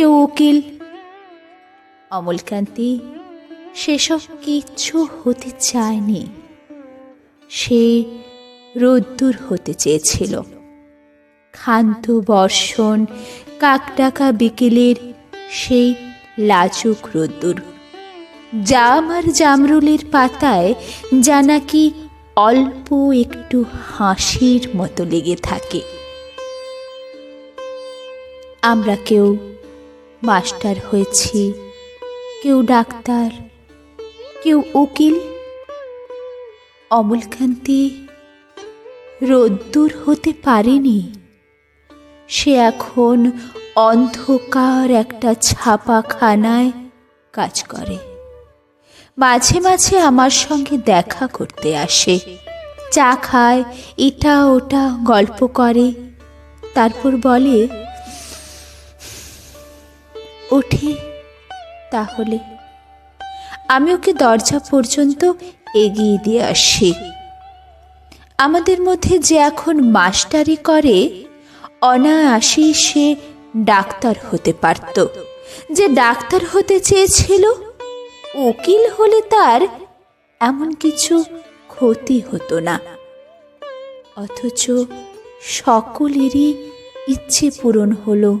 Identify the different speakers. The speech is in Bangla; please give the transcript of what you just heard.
Speaker 1: কেউ উকিল? অমলকান্তি সেসব কিচ্ছু হতে চায়নি। সে রোদ্দুর হতে চেয়েছিল। ক্ষান্ত বর্ষণ, কাকডাকা বিকেলের সেই লাজুক রোদ্দুর। জাম আর জামরুলের পাতায় যা নাকি অল্প একটু হাসির মতো লেগে থাকে। আমরা কেউ মাস্টার হয়েছি। কেউ ডাক্তার, কেউ উকিল। অমলকান্তি রোদ্দুর হতে পারেনি। সে এখন অন্ধকার একটা ছাপাখানায় কাজ করে। মাঝে মাঝে আমার সঙ্গে দেখা করতে আসে। চা খায় এটা ওটা গল্প করে। তারপর বলে ওঠে। তাহলে আমি ওকে দরজা পর্যন্ত এগিয়ে দিয়ে আসি। আমাদের মধ্যে যে এখন মাস্টারি করে অনায়াসে সে ডাক্তার হতে পারত। যে ডাক্তার হতে চেয়েছিল, উকিল হলে তার এমন কিছু ক্ষতি হতো না। অথচ সকলেরই ইচ্ছে পূরণ হলো